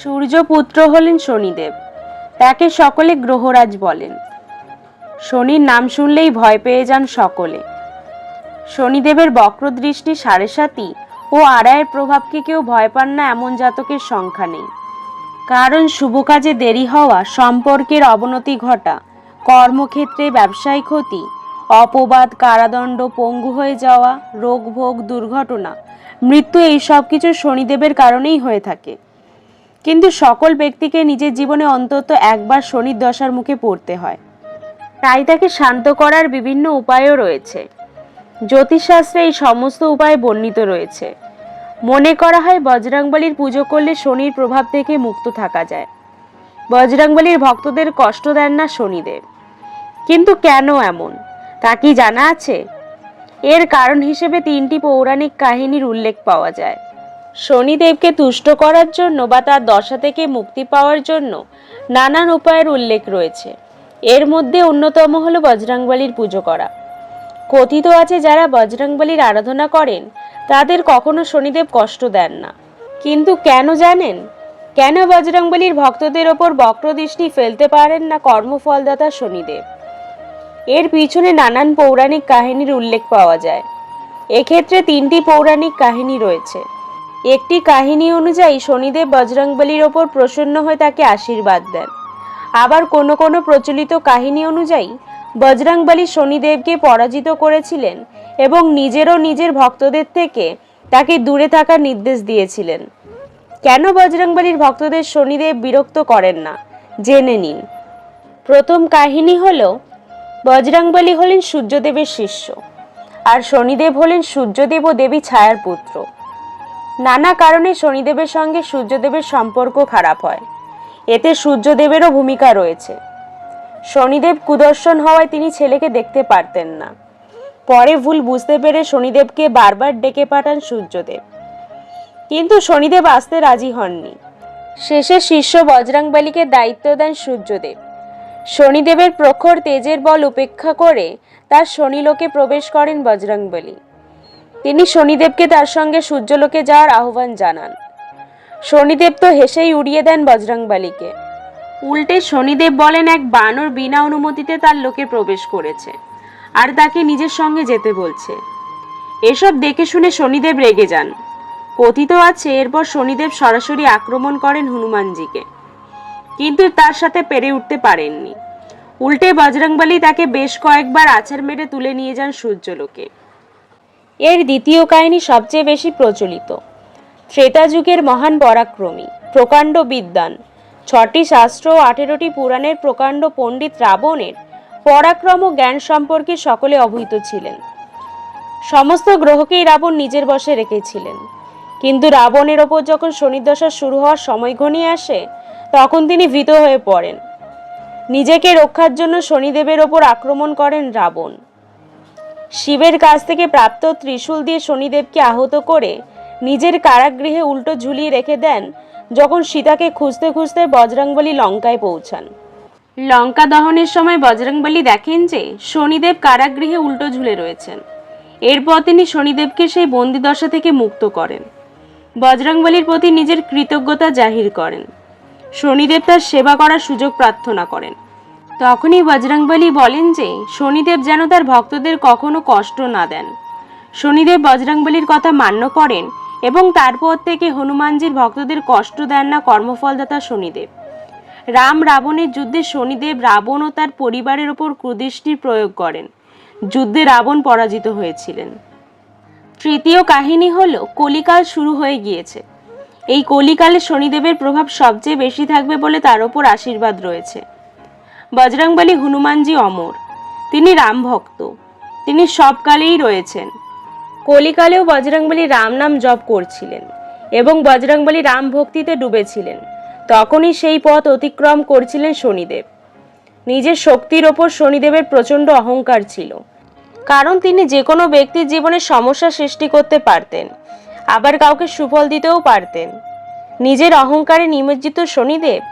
সূর্যপুত্র হলেন শনিদেব। তাকে সকলে গ্রহরাজ বলেন। শনির নাম শুনলেই ভয় পেয়ে যান সকলে। শনিদেবের বক্রদৃষ্টি সাড়ে সাতি ও আড়াইয়ের প্রভাবকে কেউ ভয় পান না এমন জাতকের সংখ্যা নেই। কারণ শুভ কাজে দেরি হওয়া সম্পর্কের অবনতি ঘটা, কর্মক্ষেত্রে ব্যবসায় ক্ষতি, অপবাদ, কারাদণ্ড, পঙ্গু হয়ে যাওয়া রোগ ভোগ দুর্ঘটনা, মৃত্যু এই সব কিছু শনিদেবের কারণেই হয়ে থাকে। কিন্তু সকল ব্যক্তিকে নিজের জীবনে অন্তত একবার শনির দশার মুখে পড়তে হয়। তাই তাকে শান্ত করার বিভিন্ন উপায়ও রয়েছে। জ্যোতিষশাস্ত্রে এই সমস্ত উপায় বর্ণিত রয়েছে। মনে করা হয় বজরংবলীর পুজো করলে শনির প্রভাব থেকে মুক্ত থাকা যায়। বজরংবলীর ভক্তদের কষ্ট দেন না শনিদেব। কিন্তু কেন এমন? তা কি জানা আছে? এর কারণ হিসেবে তিনটি পৌরাণিক কাহিনীর উল্লেখ পাওয়া যায়। শনিদেবকে তুষ্ট করার জন্য বা তার দশা থেকে মুক্তি পাওয়ার জন্য নানান উপায়ের উল্লেখ রয়েছে। এর মধ্যে অন্যতম হলো বজরংবলীর পুজো করা। কথিত আছে যারা বজরংবলীর আরাধনা করেন, তাদের কখনো শনিদেব কষ্ট দেন না। কিন্তু কেন জানেন? কেন বজরংবলীর ভক্তদের ওপর বক্রদৃষ্টি ফেলতে পারেন না কর্মফলদাতা শনিদেব? এর পিছনে নানান পৌরাণিক কাহিনীর উল্লেখ পাওয়া যায়। এক্ষেত্রে তিনটি পৌরাণিক কাহিনী রয়েছে। একটি কাহিনী অনুযায়ী শনিদেব বজরংবলীর ওপর প্রসন্ন হয়ে তাকে আশীর্বাদ দেন। আবার কোনো কোনো প্রচলিত কাহিনী অনুযায়ী বজরংবলী শনিদেবকে পরাজিত করেছিলেন এবং নিজেরও নিজের ভক্তদের থেকে তাকে দূরে থাকার নির্দেশ দিয়েছিলেন। কেন বজরংবলীর ভক্তদের শনিদেব বিরক্ত করেন না? জেনে নিন। প্রথম কাহিনী হল, বজরংবলী হলেন সূর্যদেবের শিষ্য, আর শনিদেব হলেন সূর্যদেব ও দেবী ছায়ার পুত্র। নানা কারণে শনিদেবের সঙ্গে সূর্যদেবের সম্পর্ক খারাপ হয়। এতে সূর্যদেবেরও ভূমিকা রয়েছে। শনিদেব কুদর্শন হওয়ায় তিনি ছেলেকে দেখতে পারতেন না। পরে ভুল বুঝতে পেরে শনিদেবকে বারবার ডেকে পাঠান সূর্যদেব। কিন্তু শনিদেব আসতে রাজি হননি। শেষে শিষ্য বজরংবলীকে দায়িত্ব দেন সূর্যদেব। শনিদেবের প্রখর তেজের বল উপেক্ষা করে তার শনিলোকে প্রবেশ করেন বজরংবলী। তিনি শনিদেবকে তার সঙ্গে সূর্যলোকে যাওয়ার আহ্বান জানান। শনিদেব তো হেসেই উড়িয়ে দেন বজরংবলীকে। উল্টে শনিদেব বলেন, এক বানর বিনা অনুমতিতে তার লোকে প্রবেশ করেছে আর তাকে নিজের সঙ্গে যেতে বলছে। এসব দেখে শুনে শনিদেব রেগে যান। কথিত আছে, এরপর শনিদেব সরাসরি আক্রমণ করেন হনুমানজিকে। কিন্তু তার সাথে পেরে উঠতে পারেননি। উল্টে বজরংবলী তাকে বেশ কয়েকবার আছাড় মেরে তুলে নিয়ে যান সূর্যলোকে। এর দ্বিতীয় কাহিনী সবচেয়ে বেশি প্রচলিত। ত্রেতা যুগের মহান পরাক্রমী, প্রকাণ্ড বিদ্বান। ছটি শাস্ত্র ও আঠেরোটি পুরাণের প্রকাণ্ড পণ্ডিত রাবণের পরাক্রম ও জ্ঞান সম্পর্কে সকলে অবহিত ছিলেন। সমস্ত গ্রহকেই রাবণ নিজের বশে রেখেছিলেন। কিন্তু রাবণের ওপর যখন শনিদশা শুরু হওয়ার সময় ঘনিয়ে আসে, তখন তিনি ভীত হয়ে পড়েন। নিজেকে রক্ষার জন্য শনিদেবের ওপর আক্রমণ করেন রাবণ। শিবের কাছ থেকে প্রাপ্ত ত্রিশূল দিয়ে শনিদেবকে আহত করে নিজের কারাগৃহে উল্টো ঝুলিয়ে রেখে দেন যখন সীতাকে খুঁজতে খুঁজতে বজরংবলী লঙ্কায় পৌঁছান। লঙ্কা দহনের সময় বজরংবলী দেখেন যে শনিদেব কারাগৃহে উল্টো ঝুলে রয়েছেন। এরপর তিনি শনিদেবকে সেই বন্দিদশা থেকে মুক্ত করেন। বজরংবলীর প্রতি নিজের কৃতজ্ঞতা জাহির করেন। শনিদেব তার সেবা করার সুযোগ প্রার্থনা করেন। তখনই বজরংবলী বলেন যে, শনিদেব যেন তার ভক্তদের কখনো কষ্ট না দেন। শনিদেব বজরংবলীর কথা মান্য করেন এবং তারপর থেকে হনুমানজির ভক্তদের কষ্ট দেন না কর্মফলদাতা শনিদেব। রাম রাবণের যুদ্ধে শনিদেব রাবণ ও তার পরিবারের ওপর কুদৃষ্টির প্রয়োগ করেন। যুদ্ধে রাবণ পরাজিত হয়েছিলেন। তৃতীয় কাহিনী হল, কলিকাল শুরু হয়ে গিয়েছে। এই কলিকালে শনিদেবের প্রভাব সবচেয়ে বেশি থাকবে বলে তার ওপর আশীর্বাদ রয়েছে। বজরংবলী হনুমানজি অমর। তিনি রাম ভক্ত। তিনি সবকালেই রয়েছেন। কলিকালেও বজরংবলী রাম নাম জপ করছিলেন এবং বজরংবলী রাম ভক্তিতে ডুবেছিলেন। তখনই সেই পথ অতিক্রম করছিলেন শনিদেব। নিজের শক্তির ওপর শনিদেবের প্রচণ্ড অহংকার ছিল। কারণ তিনি যে কোনো ব্যক্তির জীবনে সমস্যা সৃষ্টি করতে পারতেন, আবার কাউকে সুফল দিতেও পারতেন। নিজের অহংকারে নিমজ্জিত শনিদেব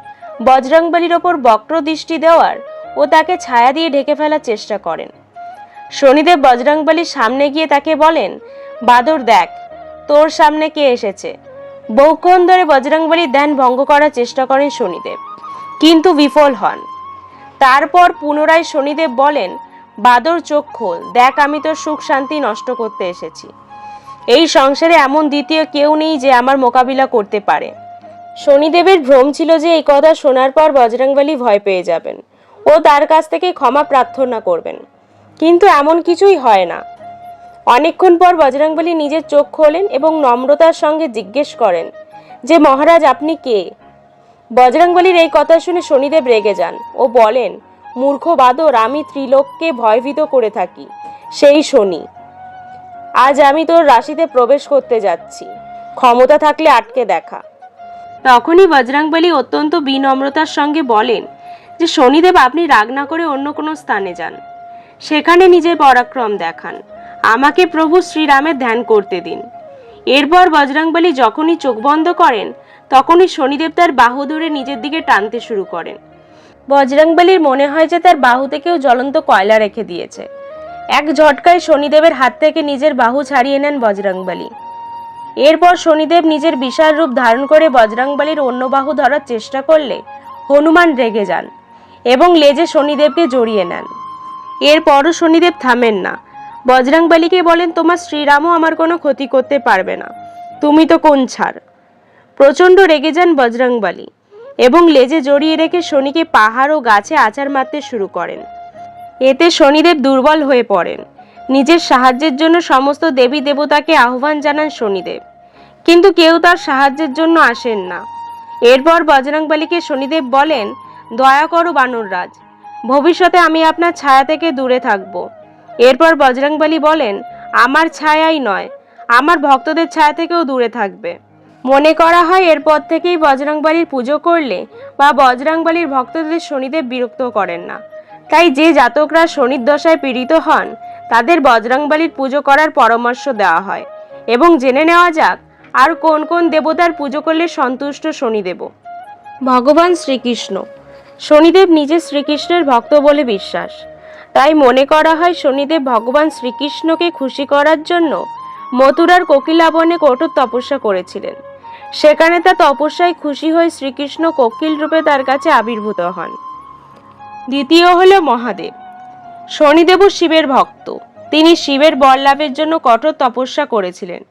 বজরংবলীর ওপর বক্র দৃষ্টি দেওয়ার ও তাকে ছায়া দিয়ে ঢেকে ফেলার চেষ্টা করেন। শনিদেব বজরংবলীর সামনে গিয়ে তাকে বলেন, বাদর দেখ, তোর সামনে কে এসেছে? বহুক্ষণ ধরে বজরংবলীর ধ্যান ভঙ্গ করার চেষ্টা করেন শনিদেব, কিন্তু বিফল হন। তারপর পুনরায় শনিদেব বলেন, বাদর, চোখ খোল, দেখ আমি তোর সুখ শান্তি নষ্ট করতে এসেছি। এই সংসারে এমন দ্বিতীয় কেউ নেই যে আমার মোকাবিলা করতে পারে। শনিদেবের ভ্রম ছিল যে এই কথা শোনার পর বজরংবলী ভয় পেয়ে যাবেন ও তার কাছ থেকে ক্ষমা প্রার্থনা করবেন। কিন্তু এমন কিছুই হয় না। অনেকক্ষণ পর বজরংবলী নিজের চোখ খোলেন এবং নম্রতার সঙ্গে জিজ্ঞেস করেন, যে মহারাজ, আপনি কে? বজরংবলীর এই কথা শুনে শনিদেব রেগে যান ও বলেন, মূর্খ, বাদর, আমি ত্রিলোককে ভয়ভীত করে থাকি, সেই শনি। আজ আমি তোর রাশিতে প্রবেশ করতে যাচ্ছি। ক্ষমতা থাকলে আটকে দেখা। তখনই বজরংবলী অত্যন্ত বিনম্রতার সঙ্গে বলেন যে, শনিদেব, আপনি রাগ না করে অন্য কোনো স্থানে যান। সেখানে নিজের পরাক্রম দেখান। আমাকে প্রভু শ্রীরামের ধ্যান করতে দিন। এরপর বজরংবলী যখনই চোখ বন্ধ করেন, তখনই শনিদেব তার বাহু ধরে নিজের দিকে টানতে শুরু করেন। বজরংবলীর মনে হয় যে, তার বাহুতে কেউ জ্বলন্ত কয়লা রেখে দিয়েছে। এক ঝটকায় শনিদেবের হাত থেকে নিজের বাহু ছাড়িয়ে নেন বজরংবলী এরপর শনিদেব নিজের বিশাল রূপ ধারণ করে বজরংবলীর অন্য বাহু ধরার চেষ্টা করলে হনুমান রেগে যান এবং লেজে শনিদেবকে জড়িয়ে নেন। এরপরও শনিদেব থামেন না। বজরংবলীকে বলেন, তোমার শ্রীরামও আমার কোনো ক্ষতি করতে পারবে না। তুমি তো কোন ছাড়? প্রচণ্ড রেগে যান বজরংবলী এবং লেজে জড়িয়ে রেখে শনিকে পাহাড় ও গাছে আচার মারতে শুরু করেন। এতে শনিদেব দুর্বল হয়ে পড়েন। নিজের সাহায্যের জন্য সমস্ত দেবী দেবতাকে আহ্বান জানান শনিদেব। কিন্তু কেউ তার সাহায্যের জন্য আসেন না। এরপর বজরংবলীকে শনিদেব বলেন, দয়া করো বানররাজ, ভবিষ্যতে আমি আপনার ছায়া থেকে দূরে থাকব। এরপর বজরংবলী বলেন, আমার ছায়াই নয়, আমার ভক্তদের ছায়া থেকেও দূরে থাকবে। মনে করা হয় এরপর থেকেই বজরংবলীর পুজো করলে বা বজরংবলীর ভক্তদের শনিদেব বিরক্ত করেন না। তাই যে জাতকরা শনির দশায় পীড়িত হন তাদের বজরংবলীর পুজো করার পরামর্শ দেওয়া হয়। এবং জেনে নেওয়া যাক, আর কোন কোন দেবতার পুজো করলে সন্তুষ্ট শনিদেব। ভগবান শ্রীকৃষ্ণ। শনিদেব নিজে শ্রীকৃষ্ণের ভক্ত বলে বিশ্বাস। তাই মনে করা হয় শনিদেব ভগবান শ্রীকৃষ্ণকে খুশি করার জন্য মথুরার কোকিলাবনে কঠোর তপস্যা করেছিলেন। সেখানে তার তপস্যায় খুশি হয়ে শ্রীকৃষ্ণ কোকিল রূপে তার কাছে আবির্ভূত হন। দ্বিতীয় হলো মহাদেব। শনিদেবও শিবের ভক্ত। তিনি শিবের বর লাভের জন্য কঠোর তপস্যা করেছিলেন।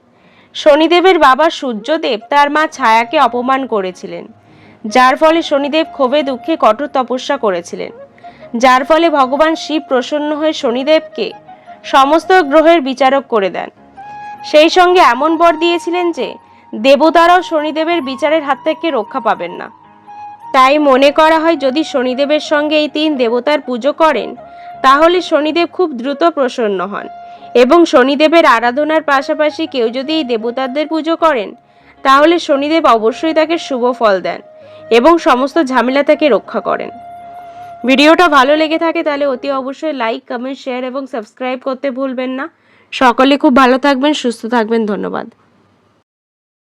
শনিদেবের বাবা সূর্যদেব তার মা ছায়াকে অপমান করেছিলেন। যার ফলে শনিদেব ক্ষোভে দুঃখে কঠোর তপস্যা করেছিলেন। যার ফলে ভগবান শিব প্রসন্ন হয়ে শনিদেবকে সমস্ত গ্রহের বিচারক করে দেন। সেই সঙ্গে এমন বর দিয়েছিলেন যে, দেবতারাও শনিদেবের বিচারের হাত থেকে রক্ষা পাবেন না। তাই মনে করা হয় যদি শনিদেবের সঙ্গে এই তিন দেবতার পুজো করেন তাহলে শনিদেব খুব দ্রুত প্রসন্ন হন। এবং শনিদেবের আরাধনার পাশাপাশি কেউ যদি এই দেবতাদের পুজো করেন, তাহলে শনিদেব অবশ্যই তাকে শুভ ফল দেন এবং সমস্ত ঝামেলা তাকে রক্ষা করেন। ভিডিওটা ভালো লেগে থাকে তাহলে অতি অবশ্যই লাইক কমেন্ট শেয়ার এবং সাবস্ক্রাইব করতে ভুলবেন না। সকলে খুব ভালো থাকবেন, সুস্থ থাকবেন, ধন্যবাদ।